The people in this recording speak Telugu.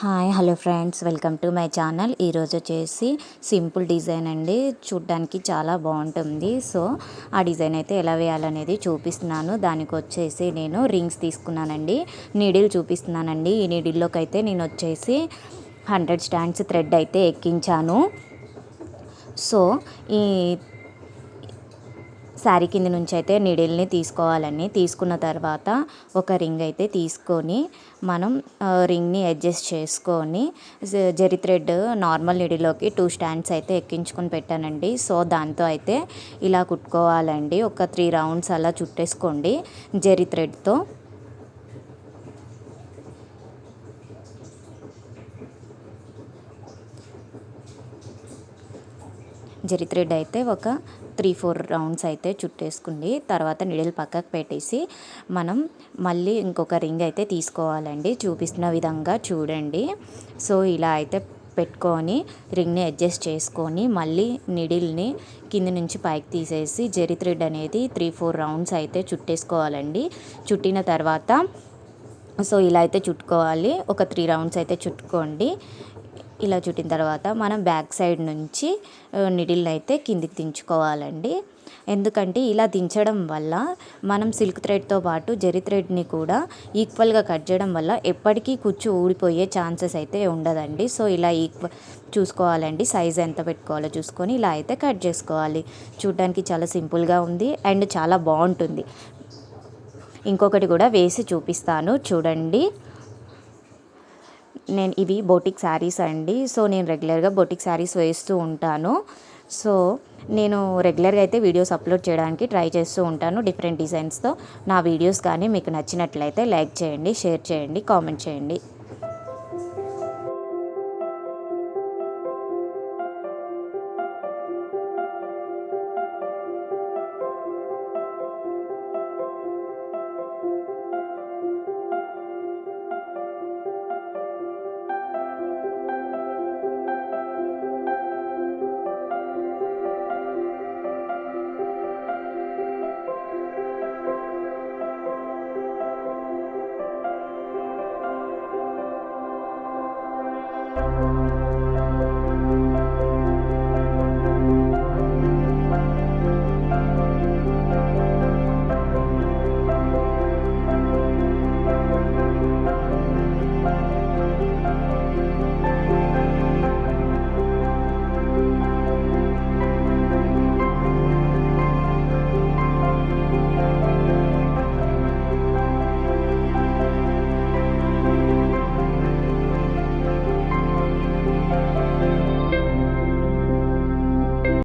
Hi hello friends. Welcome to my channel. ఈరోజు వచ్చేసి సింపుల్ డిజైన్ అండి. చూడ్డానికి చాలా బాగుంటుంది. సో ఆ డిజైన్ అయితే ఎలా వేయాలనేది చూపిస్తున్నాను. దానికి వచ్చేసి నేను రింగ్స్ తీసుకున్నానండి. నీడిల్ చూపిస్తున్నానండి. ఈ నీడిల్లోకి అయితే నేను వచ్చేసి హండ్రెడ్ స్టాండ్స్ థ్రెడ్ అయితే ఎక్కించాను. సో ఈ శారీ కింద నుంచి అయితే నీడిల్ని తీసుకోవాలని తీసుకున్న తర్వాత ఒక రింగ్ అయితే తీసుకొని మనం రింగ్ని అడ్జస్ట్ చేసుకొని జరి థ్రెడ్ నార్మల్ నీడిలోకి టూ స్టాండ్స్ అయితే ఎక్కించుకొని పెట్టానండి. సో దాంతో అయితే ఇలా కుట్టుకోవాలండి. ఒక త్రీ రౌండ్స్ అలా చుట్టేసుకోండి జరి థ్రెడ్తో జరి థ్రెడ్ అయితే ఒక త్రీ ఫోర్ రౌండ్స్ అయితే చుట్టేసుకుంది. తర్వాత నిడిల్ పక్కకు పెట్టేసి మనం మళ్ళీ ఇంకొక రింగ్ అయితే తీసుకోవాలండి. చూపిస్తున్న విధంగా చూడండి. సో ఇలా అయితే పెట్టుకొని రింగ్ని అడ్జస్ట్ చేసుకొని మళ్ళీ నిడిల్ని కింద నుంచి పైకి తీసేసి జెరీ థ్రెడ్ అనేది త్రీ ఫోర్ రౌండ్స్ అయితే చుట్టేసుకోవాలండి. చుట్టిన తర్వాత సో ఇలా అయితే చుట్టుకోవాలి. ఒక త్రీ రౌండ్స్ అయితే చుట్టుకోండి. ఇలా చుట్టిన తర్వాత మనం బ్యాక్ సైడ్ నుంచి నిడిల్ అయితే కిందికి దించుకోవాలండి. ఎందుకంటే ఇలా దించడం వల్ల మనం సిల్క్ థ్రెడ్తో పాటు జరి థ్రెడ్ని కూడా ఈక్వల్గా కట్ చేయడం వల్ల ఎప్పటికీ కుచ్చు ఊడిపోయే ఛాన్సెస్ అయితే ఉండదండి. సో ఇలా ఈక్వల్ చూసుకోవాలండి. సైజ్ ఎంత పెట్టుకోవాలో చూసుకొని ఇలా అయితే కట్ చేసుకోవాలి. చూడడానికి చాలా సింపుల్గా ఉంది అండ్ చాలా బాగుంటుంది. ఇంకొకటి కూడా వేసి చూపిస్తాను. చూడండి. నేను ఇవి బోటిక్ శారీస్ అండి. సో నేను రెగ్యులర్గా బోటిక్ శారీస్ వేస్తూ ఉంటాను. సో నేను రెగ్యులర్గా అయితే వీడియోస్ అప్లోడ్ చేయడానికి ట్రై చేస్తూ ఉంటాను డిఫరెంట్ డిజైన్స్తో. నా వీడియోస్ కానీ మీకు నచ్చినట్లయితే లైక్ చేయండి షేర్ చేయండి కామెంట్ చేయండి. Música